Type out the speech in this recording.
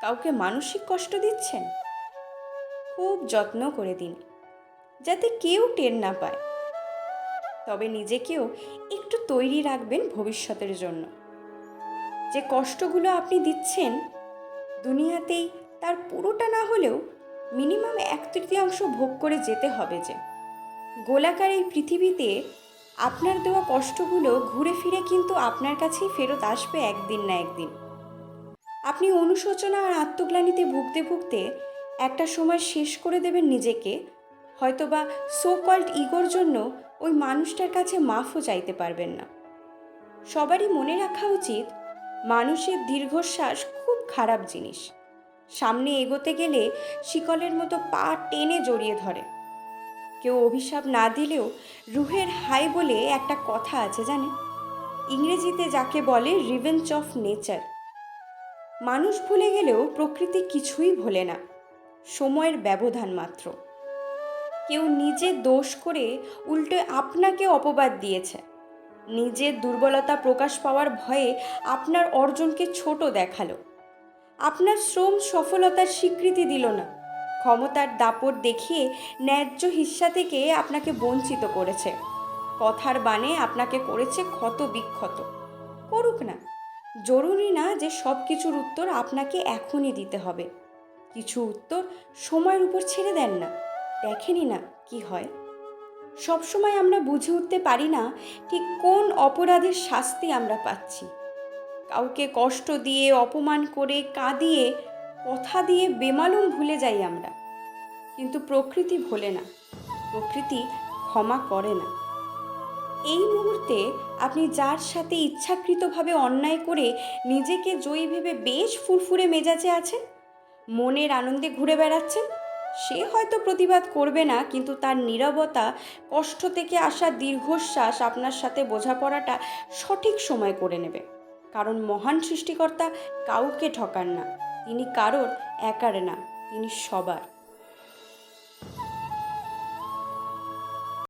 কাউকে মানসিক কষ্ট দিচ্ছেন? খুব যত্ন করে দিন, যাতে কেউ টের না পায়। তবে নিজেকেও একটু তৈরি রাখবেন ভবিষ্যতের জন্য। যে কষ্টগুলো আপনি দিচ্ছেন, দুনিয়াতেই তার পুরোটা না হলেও মিনিমাম এক তৃতীয়াংশ ভোগ করে যেতে হবে যে। গোলাকার এই পৃথিবীতে আপনার দেওয়া কষ্টগুলো ঘুরে ফিরে কিন্তু আপনার কাছেই ফেরত আসবে একদিন না একদিন। আপনি অনুশোচনা আর আত্মগ্লানিতে ভুগতে ভুগতে একটা সময় শেষ করে দেবেন নিজেকে, হয়তোবা সো কল্ড ইগোর জন্য ওই মানুষটার কাছে মাফও চাইতে পারবেন না। সবারই মনে রাখা উচিত, মানুষের দীর্ঘশ্বাস খুব খারাপ জিনিস। সামনে এগোতে গেলে শিকলের মতো পা টেনে জড়িয়ে ধরে। কেউ অভিশাপ না দিলেও রুহের হাই বলে একটা কথা আছে জানে ইংরেজিতে যাকে বলে রিভেঞ্চ অফ নেচার মানুষ ভুলে গেলেও প্রকৃতি কিছুই ভোলে না। সময়ের ব্যবধান মাত্র। কেউ নিজে দোষ করে উল্টে আপনাকে অপবাদ দিয়েছে। নিজের দুর্বলতা প্রকাশ পাওয়ার ভয়ে আপনার অর্জনকে ছোট দেখাল। আপনার শ্রম সফলতার স্বীকৃতি দিল না। ক্ষমতার দাপট দেখিয়ে ন্যায্য হিস্সা থেকে আপনাকে বঞ্চিত করেছে। কথার বানে আপনাকে করেছে ক্ষত বিক্ষত করুক না। জরুরি না যে সব কিছুর উত্তর আপনাকে এখনই দিতে হবে। কিছু উত্তর সময়ের উপর ছেড়ে দেন না। দেখেনি না কি হয়। সবসময় আমরা বুঝে উঠতে পারি না ঠিক কোন অপরাধের শাস্তি আমরা পাচ্ছি। কাউকে কষ্ট দিয়ে, অপমান করে, কাঁদিয়ে, কথা দিয়ে বেমালুম ভুলে যাই আমরা। কিন্তু প্রকৃতি ভোলে না। প্রকৃতি ক্ষমা করে না। এই মুহূর্তে আপনি যার সাথে ইচ্ছাকৃতভাবে অন্যায় করে নিজেকে জয়ী ভেবে বেশ ফুরফুরে মেজাজে আছেন? মনের আনন্দে ঘুরে বেড়াচ্ছেন? সে হয়তো প্রতিবাদ করবে না, কিন্তু তার নীরবতা, কষ্ট থেকে আসা দীর্ঘশ্বাস আপনার সাথে বোঝাপড়াটা সঠিক সময় করে নেবে। কারণ মহান সৃষ্টিকর্তা কাউকে ঠকান না। তিনি কারোর একার না, তিনি সবার।